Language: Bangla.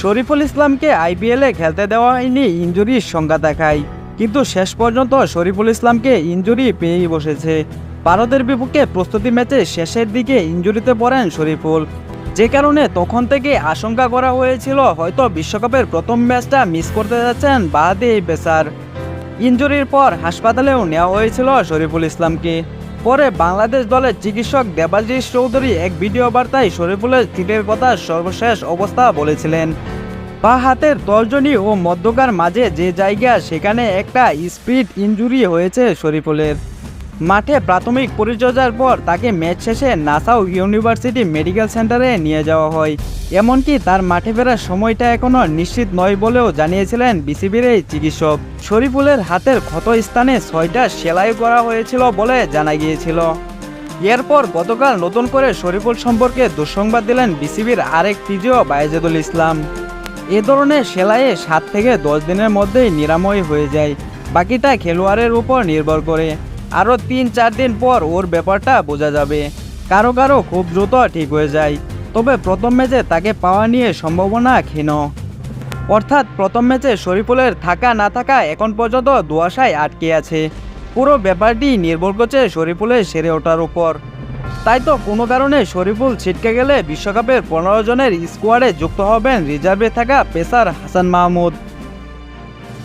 শরীফুল ইসলামকে আইপিএলে খেলতে দেওয়া হয়নি ইঞ্জুরির সংখ্যা দেখায়। কিন্তু শেষ পর্যন্ত শরীফুল ইসলামকে ইঞ্জুরি পেয়েই বসেছে। ভারতের বিপক্ষে প্রস্তুতি ম্যাচে শেষের দিকে ইঞ্জুরিতে পড়েন শরীফুল। যে কারণে তখন থেকে আশঙ্কা করা হয়েছিল, হয়তো বিশ্বকাপের প্রথম ম্যাচটা মিস করতে যাচ্ছেন বাহাদি এই পেসার ইঞ্জুরির পর হাসপাতালেও নেওয়া হয়েছিল শরীফুল ইসলামকে। পরে বাংলাদেশ দলের চিকিৎসক দেবাশিস চৌধুরী এক ভিডিও বার্তায় শরীফুলের সিটের কথা সর্বশেষ অবস্থা বলেছিলেন। পা, হাতের তর্জনী ও মধ্যকার মাঝে যে জায়গা, সেখানে একটা স্পিড ইঞ্জুরি হয়েছে শরীফুলের। মাঠে প্রাথমিক পরিচর্যার পর তাকে ম্যাচ শেষে নাসাউ ইউনিভার্সিটি মেডিকেল সেন্টারে নিয়ে যাওয়া হয়। এমনকি তার মাঠে ফেরার সময়টা এখনও নিশ্চিত নয় বলেও জানিয়েছিলেন বিসিবির এই চিকিৎসক। শরীফুলের হাতের ক্ষত স্থানে ছয়টা সেলাই করা হয়েছিল বলে জানা গিয়েছিল। এরপর গতকাল নতুন করে শরীফুল সম্পর্কে দুঃসংবাদ দিলেন বিসিবির আরেক ফিজিও বায়েজেদুল ইসলাম। এ ধরনের সেলাইয়ে সাত থেকে দশ দিনের মধ্যেই নিরাময় হয়ে যায়। বাকিটা খেলোয়াড়ের উপর নির্ভর করে। আরও তিন চার দিন পর ওর ব্যাপারটা বোঝা যাবে। কারও কারও খুব দ্রুত ঠিক হয়ে যায়। তবে প্রথম ম্যাচে তাকে পাওয়া নিয়ে সম্ভাবনা ক্ষীণ। অর্থাৎ প্রথম ম্যাচে শরীফুলের থাকা না থাকা এখন পর্যন্ত দুয়াশায় আটকে আছে। পুরো ব্যাপারটি নির্ভর করছে শরীফুলের সেরে ওঠার উপর। তাই তো কোনো কারণে শরীফুল ছিটকে গেলে বিশ্বকাপের পনেরো জনের স্কোয়াডে যুক্ত হবেন রিজার্ভে থাকা পেসার হাসান মাহমুদ।